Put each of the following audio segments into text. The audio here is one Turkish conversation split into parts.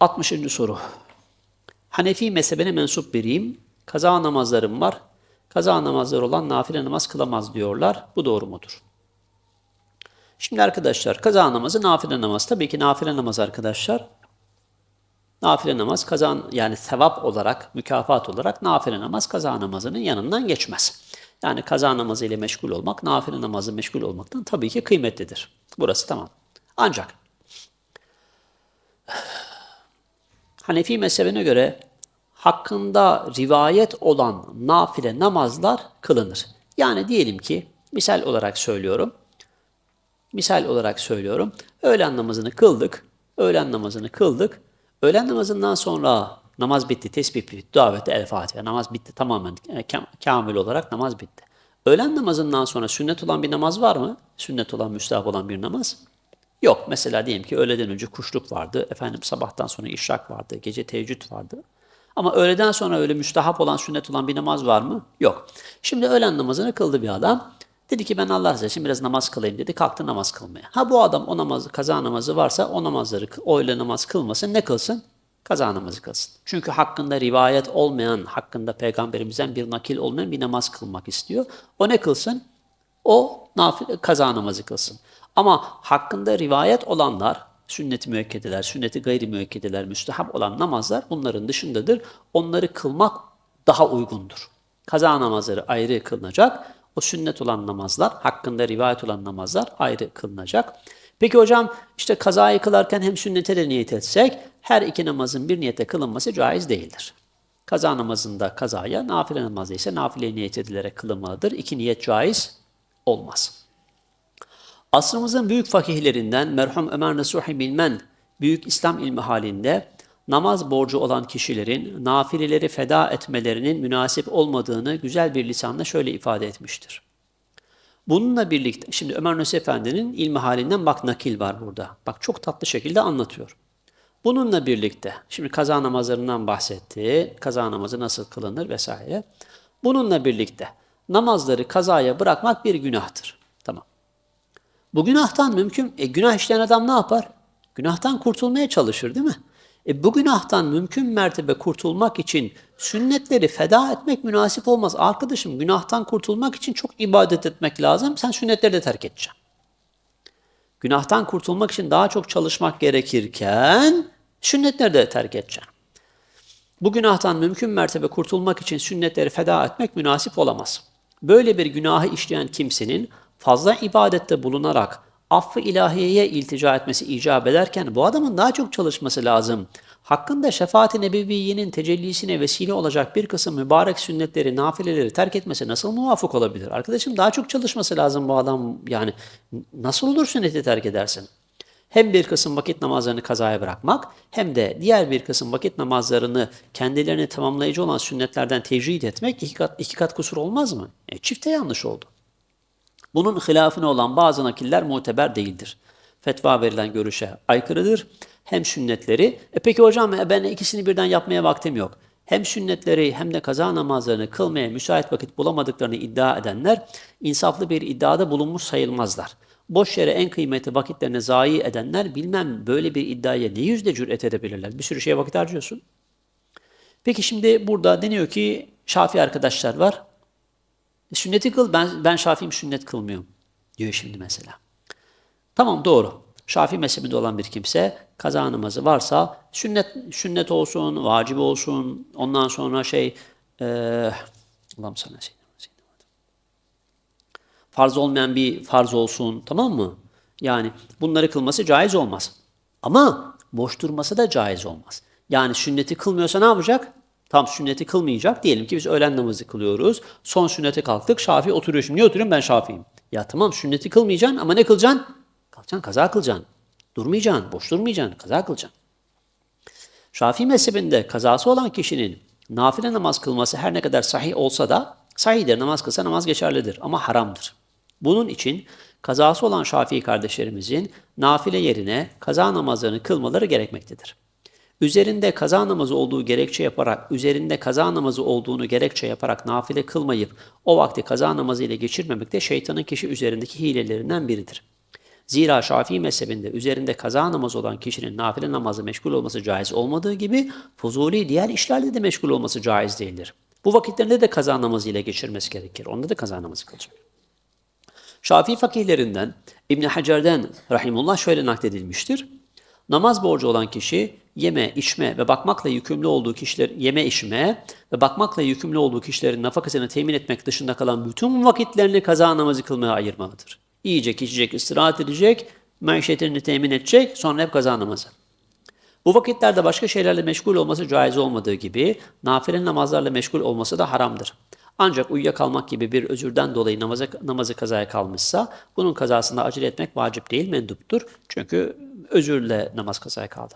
60. soru. Hanefi mezhebine mensup biriyim. Kaza namazlarım var. Kaza namazları olan nafile namaz kılamaz diyorlar. Bu doğru mudur? Şimdi arkadaşlar kaza namazı nafile namaz. Tabii ki nafile namaz arkadaşlar. Nafile namaz kazan yani sevap olarak, mükafat olarak nafile namaz kaza namazının yanından geçmez. Yani kaza namazı ile meşgul olmak, nafile namazı meşgul olmaktan tabii ki kıymetlidir. Burası tamam. Ancak Hanefi mezhebine göre hakkında rivayet olan nafile namazlar kılınır. Yani diyelim ki misal olarak söylüyorum. Misal olarak söylüyorum. Öğlen namazını kıldık. Öğlen namazını kıldık. Öğlen namazından sonra namaz bitti. Tesbih bitti. Dua bitti. El Fatiha. Namaz bitti. Tamamen e, kam- kamil olarak namaz bitti. Öğlen namazından sonra sünnet olan bir namaz var mı? Sünnet olan, müstahap olan bir namaz. Yok. Mesela diyelim ki öğleden önce kuşluk vardı. Efendim sabahtan sonra işrak vardı. Gece teheccüd vardı. Ama öğleden sonra öyle müstahap olan, sünnet olan bir namaz var mı? Yok. Şimdi öğlen namazını kıldı bir adam. Dedi ki ben Allah razı olsun biraz namaz kılayım dedi. Kalktı namaz kılmaya. Ha bu adam o namazı, kaza namazı varsa o namazları, o öğle namaz kılmasın. Ne kılsın? Kaza namazı kılsın. Çünkü hakkında rivayet olmayan, hakkında peygamberimizden bir nakil olmayan bir namaz kılmak istiyor. O ne kılsın? O nafile, kaza namazı kılsın. Ama hakkında rivayet olanlar, sünnet-i müekkedeler, sünnet-i gayri müekkedeler, müstehap olan namazlar bunların dışındadır. Onları kılmak daha uygundur. Kaza namazları ayrı kılınacak. O sünnet olan namazlar, hakkında rivayet olan namazlar ayrı kılınacak. Peki hocam işte kazayı kılarken hem sünnete de niyet etsek her iki namazın bir niyete kılınması caiz değildir. Kaza namazında kazaya, nafile namazda ise nafile niyet edilerek kılınmalıdır. İki niyet caiz olmaz. Asrımızın büyük fakihlerinden merhum Ömer Nasuhi Bilmen, büyük İslam ilmi halinde namaz borcu olan kişilerin nafileleri feda etmelerinin münasip olmadığını güzel bir lisanla şöyle ifade etmiştir. Bununla birlikte, şimdi Ömer Nasuhi Efendi'nin ilmi halinden bak nakil var burada. Bak çok tatlı şekilde anlatıyor. Bununla birlikte, şimdi kaza namazlarından bahsetti, kaza namazı nasıl kılınır vesaire. Bununla birlikte namazları kazaya bırakmak bir günahtır. Tamam. Bu günahtan mümkün, e, günah işleyen adam ne yapar? Günahtan kurtulmaya çalışır değil mi? E, bu günahtan mümkün mertebe kurtulmak için sünnetleri feda etmek münasip olmaz. Arkadaşım günahtan kurtulmak için çok ibadet etmek lazım. Sen sünnetleri de terk edeceksin. Günahtan kurtulmak için daha çok çalışmak gerekirken sünnetleri de terk edeceksin. Bu günahtan mümkün mertebe kurtulmak için sünnetleri feda etmek münasip olamaz. Böyle bir günahı işleyen kimsenin fazla ibadette bulunarak affı ilahiyeye iltica etmesi icap ederken bu adamın daha çok çalışması lazım. Hakkında şefaat-i nebeviyenin tecellisine vesile olacak bir kısım mübarek sünnetleri, nafileleri terk etmesi nasıl muvafık olabilir? Arkadaşım daha çok çalışması lazım bu adam. Yani nasıl olur sünneti terk edersin? Hem bir kısım vakit namazlarını kazaya bırakmak hem de diğer bir kısım vakit namazlarını kendilerini tamamlayıcı olan sünnetlerden tecrid etmek iki kat, iki kat kusur olmaz mı? E, çifte yanlış oldu. Bunun hilafına olan bazı nakiller muteber değildir. Fetva verilen görüşe aykırıdır. Hem sünnetleri, e peki hocam e, ben ikisini birden yapmaya vaktim yok. Hem sünnetleri hem de kaza namazlarını kılmaya müsait vakit bulamadıklarını iddia edenler insaflı bir iddiada bulunmuş sayılmazlar. Boş yere en kıymetli vakitlerini zayi edenler bilmem böyle bir iddiaya ne yüzde cüret edebilirler. Bir sürü şeye vakit harcıyorsun. Peki şimdi burada deniyor ki Şafii arkadaşlar var. E, sünneti kıl, ben, ben Şafii'yim sünnet kılmıyorum diyor şimdi mesela. Tamam doğru. Şafii mezhebinde olan bir kimse kaza namazı varsa sünnet sünnet olsun, vacip olsun, ondan sonra şey e, Allah'ım sana şey, farz olmayan bir farz olsun tamam mı? Yani bunları kılması caiz olmaz. Ama boş durması da caiz olmaz. Yani sünneti kılmıyorsa ne yapacak? Tam sünneti kılmayacak. Diyelim ki biz öğlen namazı kılıyoruz. Son sünnete kalktık. Şafii oturuyor şimdi. Niye oturuyorum? Ben Şafii'yim. Ya tamam sünneti kılmayacaksın ama ne kılacaksın? Kalkacaksın, kaza kılacaksın. Durmayacaksın, boş durmayacaksın, kaza kılacaksın. Şafii mezhebinde kazası olan kişinin nafile namaz kılması her ne kadar sahih olsa da sahihdir. Namaz kılsa namaz geçerlidir ama haramdır. Bunun için kazası olan Şafii kardeşlerimizin nafile yerine kaza namazlarını kılmaları gerekmektedir. üzerinde kaza namazı olduğu gerekçe yaparak, üzerinde kaza namazı olduğunu gerekçe yaparak nafile kılmayıp o vakti kaza namazı ile geçirmemek de şeytanın kişi üzerindeki hilelerinden biridir. Zira Şafii mezhebinde üzerinde kaza namazı olan kişinin nafile namazı meşgul olması caiz olmadığı gibi fuzuli diğer işlerle de meşgul olması caiz değildir. Bu vakitlerinde de kaza namazı ile geçirmesi gerekir. Onda da kaza namazı kılacak. Şafii fakihlerinden İbn Hacer'den rahimullah şöyle nakledilmiştir. Namaz borcu olan kişi yeme, içme ve bakmakla yükümlü olduğu kişiler yeme, içme ve bakmakla yükümlü olduğu kişilerin nafakasını temin etmek dışında kalan bütün vakitlerini kaza namazı kılmaya ayırmalıdır. Yiyecek, içecek, istirahat edecek, maişetini temin edecek, sonra hep kaza namazı. Bu vakitlerde başka şeylerle meşgul olması caiz olmadığı gibi nafile namazlarla meşgul olması da haramdır. Ancak uyuyakalmak gibi bir özürden dolayı namazı, namazı kazaya kalmışsa bunun kazasında acele etmek vacip değil menduptur. Çünkü özürle namaz kazaya kaldı.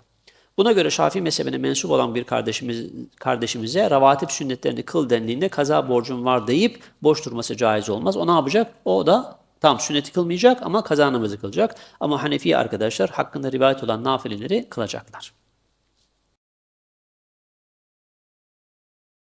Buna göre Şafii mezhebine mensup olan bir kardeşimiz kardeşimize ravatip sünnetlerini kıl dendiğinde kaza borcum var deyip boş durması caiz olmaz. O ne yapacak? O da tam sünneti kılmayacak ama kaza namazı kılacak. Ama Hanefi arkadaşlar hakkında rivayet olan nafileleri kılacaklar.